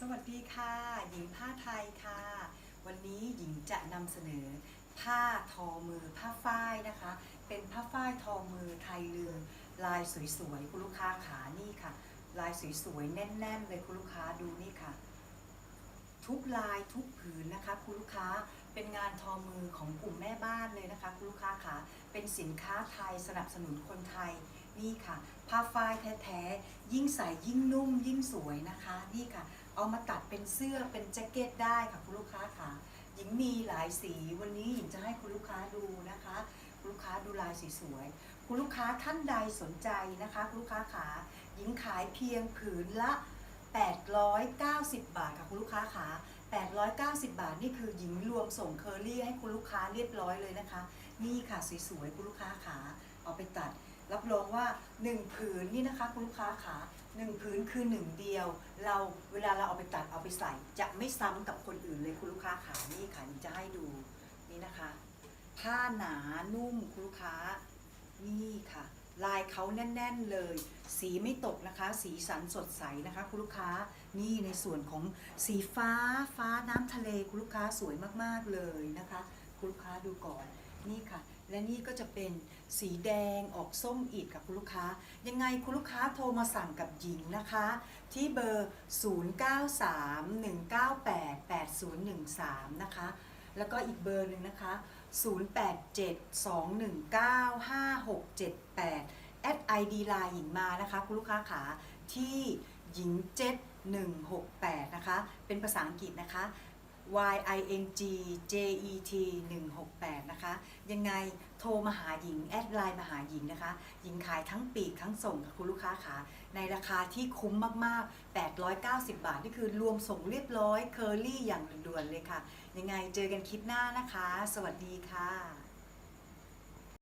สวัสดีค่ะ หญิงผ้าไทยค่ะ วันนี้หญิงจะนำเสนอ ผ้าทอมือผ้าฝ้ายนะคะ เป็นผ้าฝ้ายทอมือไทยเรืองลายสวยๆคุณลูกค้าขานี่ค่ะ ลายสวยๆแน่นๆเลยคุณลูกค้าดูนี่ค่ะ ทุกลายทุกผืนนะคะคุณลูกค้าเป็นงานทอมือของกลุ่มแม่บ้านเลยนะคะคุณลูกค้าค่ะเป็นสินค้าไทยสนับสนุนคนไทยนี่ค่ะ ผ้าฝ้ายแท้ๆยิ่งใส่ยิ่งนุ่มยิ่งสวยนะคะนี่ค่ะ เอามาตัดเป็นเสื้อเป็นแจ็คเก็ตได้ค่ะคุณลูกค้าค่ะ หญิงมีหลายสีวันนี้หญิงจะให้คุณลูกค้าดูนะคะ คุณลูกค้าดูลายสีสวยคุณลูกค้าท่านใดสนใจนะคะ คุณลูกค้าขาหญิงขายเพียงผืนละ 890 บาทค่ะคุณลูกค้าขา890 บาทนี่คือหญิงรวมส่งเคอรี่ให้คุณลูกค้าเรียบร้อยเลยนะคะ นี่ค่ะสวยๆคุณลูกค้าขาเอาไปตัด รับรองว่า 1 ผืนนี่นะคะคุณลูกค้าขา 1ผืนคือ1เดียว เราเวลาเราเอาไปตัดเอาไปใส่ จะไม่ซ้ำกับคนอื่นเลยคุณลูกค้าขานี่ค่ะหญิงจะให้ดูนี่นะคะ ผ้าหนานุ่มคุณลูกค้านี่ค่ะ ลายเขาแน่น ๆเลย สีไม่ตกนะคะ สีสันสดใสนะคะ คุณลูกค้านี่ในส่วนของสีฟ้าฟ้าน้ำทะเลคุณลูกค้าสวยมากๆเลยนะคะ คุณลูกค้าดูก่อน นี่ค่ะ และนี่ก็จะเป็นสีแดงออกส้มอีกกับคุณลูกค้า ยังไงคุณลูกค้าโทรมาสั่งกับหญิงนะคะ ที่เบอร์ 0931988013 นะคะ แล้วก็อีกเบอร์หนึ่งนะคะ 0872195678 แอด ID ไลน์หญิงมานะคะคุณลูกค้าขาที่หญิงเจ็ด168 นะคะ เป็นภาษาอังกฤษนะคะ y i n g j e t 168นะคะ ยังไงโทรมาหาหญิง แอดไลน์มาหาหญิงนะคะ หญิงขายทั้งปีกทั้งส่งกับคุณลูกค้าขาในราคาที่คุ้มมากๆ 890 บาท นี่คือรวมส่งเรียบร้อย เคอรี่อย่างด่วนๆเลยค่ะ ยังไงเจอกันคลิปหน้านะคะ สวัสดีค่ะ